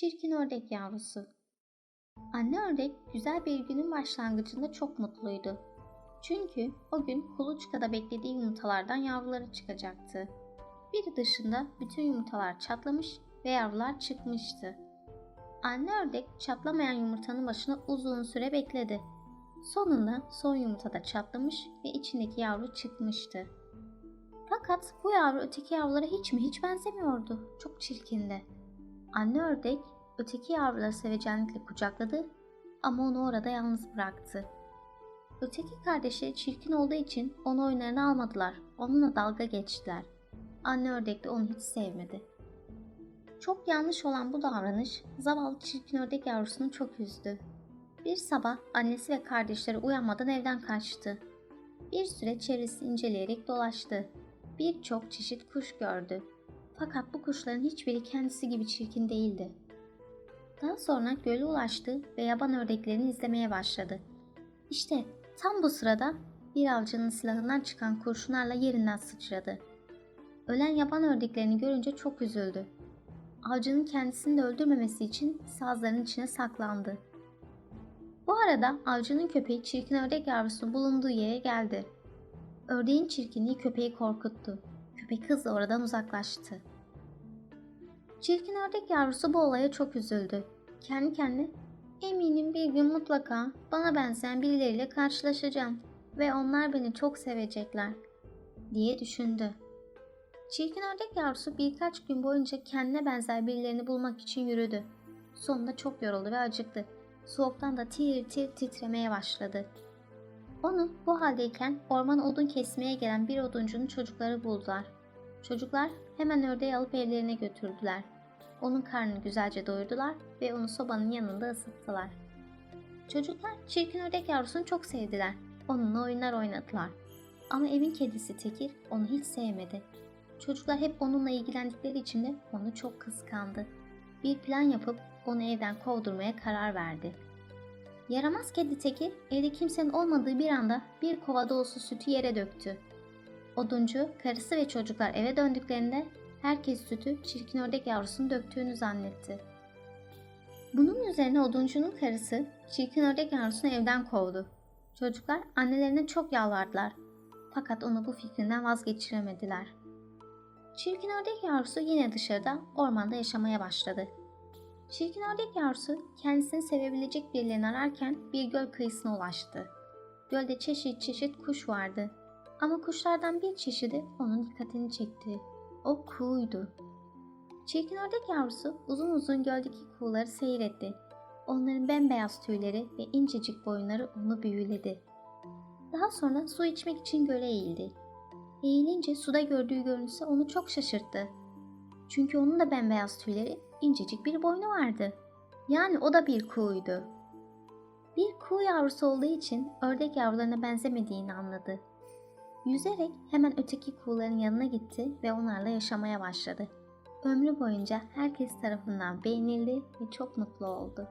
Çirkin ördek yavrusu. Anne ördek güzel bir günün başlangıcında çok mutluydu. Çünkü o gün kuluçkada beklediği yumurtalardan yavruları çıkacaktı. Biri dışında bütün yumurtalar çatlamış ve yavrular çıkmıştı. Anne ördek çatlamayan yumurtanın başına uzun süre bekledi. Sonunda son yumurta da çatlamış ve içindeki yavru çıkmıştı. Fakat bu yavru öteki yavrulara hiç mi hiç benzemiyordu. Çok çirkindi. Anne ördek öteki yavruları sevecenlikle kucakladı ama onu orada yalnız bıraktı. Öteki kardeşleri çirkin olduğu için onu oyunlarına almadılar. Onunla dalga geçtiler. Anne ördek de onu hiç sevmedi. Çok yanlış olan bu davranış zavallı çirkin ördek yavrusunu çok üzdü. Bir sabah annesi ve kardeşleri uyanmadan evden kaçtı. Bir süre çevresini inceleyerek dolaştı. Birçok çeşit kuş gördü. Fakat bu kuşların hiçbiri kendisi gibi çirkin değildi. Daha sonra göle ulaştı ve yaban ördeklerini izlemeye başladı. İşte tam bu sırada bir avcının silahından çıkan kurşunlarla yerinden sıçradı. Ölen yaban ördeklerini görünce çok üzüldü. Avcının kendisini de öldürmemesi için sazların içine saklandı. Bu arada avcının köpeği çirkin ördek yavrusunun bulunduğu yere geldi. Ördeğin çirkinliği köpeği korkuttu. Köpek hızla oradan uzaklaştı. Çirkin ördek yavrusu bu olaya çok üzüldü. Kendi kendine eminim bir gün mutlaka bana benzeyen birileriyle karşılaşacağım ve onlar beni çok sevecekler diye düşündü. Çirkin ördek yavrusu birkaç gün boyunca kendine benzer birilerini bulmak için yürüdü. Sonunda çok yoruldu ve acıktı. Soğuktan da tir tir titremeye başladı. Onu bu haldeyken orman odun kesmeye gelen bir oduncunun çocukları buldular. Çocuklar hemen ördeği alıp evlerine götürdüler. Onun karnını güzelce doyurdular ve onu sobanın yanında ısıttılar. Çocuklar çirkin ördek yavrusunu çok sevdiler. Onunla oyunlar oynadılar. Ama evin kedisi Tekir onu hiç sevmedi. Çocuklar hep onunla ilgilendikleri için de onu çok kıskandı. Bir plan yapıp onu evden kovdurmaya karar verdi. Yaramaz kedi Tekir evde kimsenin olmadığı bir anda bir kova dolusu sütü yere döktü. Oduncu, karısı ve çocuklar eve döndüklerinde herkes sütü çirkin ördek yavrusunu döktüğünü zannetti. Bunun üzerine oduncunun karısı çirkin ördek yavrusunu evden kovdu. Çocuklar annelerine çok yalvardılar. Fakat onu bu fikrinden vazgeçiremediler. Çirkin ördek yavrusu yine dışarıda ormanda yaşamaya başladı. Çirkin ördek yavrusu kendisini sevebilecek birilerini ararken bir göl kıyısına ulaştı. Gölde çeşit çeşit kuş vardı. Ama kuşlardan bir çeşidi onun dikkatini çekti. O kuğuydu. Çirkin ördek yavrusu uzun uzun göldeki kuğuları seyretti. Onların bembeyaz tüyleri ve incecik boyunları onu büyüledi. Daha sonra su içmek için göle eğildi. Eğilince suda gördüğü görüntüsü onu çok şaşırttı. Çünkü onun da bembeyaz tüyleri, incecik bir boynu vardı. Yani o da bir kuğuydu. Bir kuğu yavrusu olduğu için ördek yavrularına benzemediğini anladı. Yüzerek hemen öteki kuğuların yanına gitti ve onlarla yaşamaya başladı. Ömrü boyunca herkes tarafından beğenildi ve çok mutlu oldu.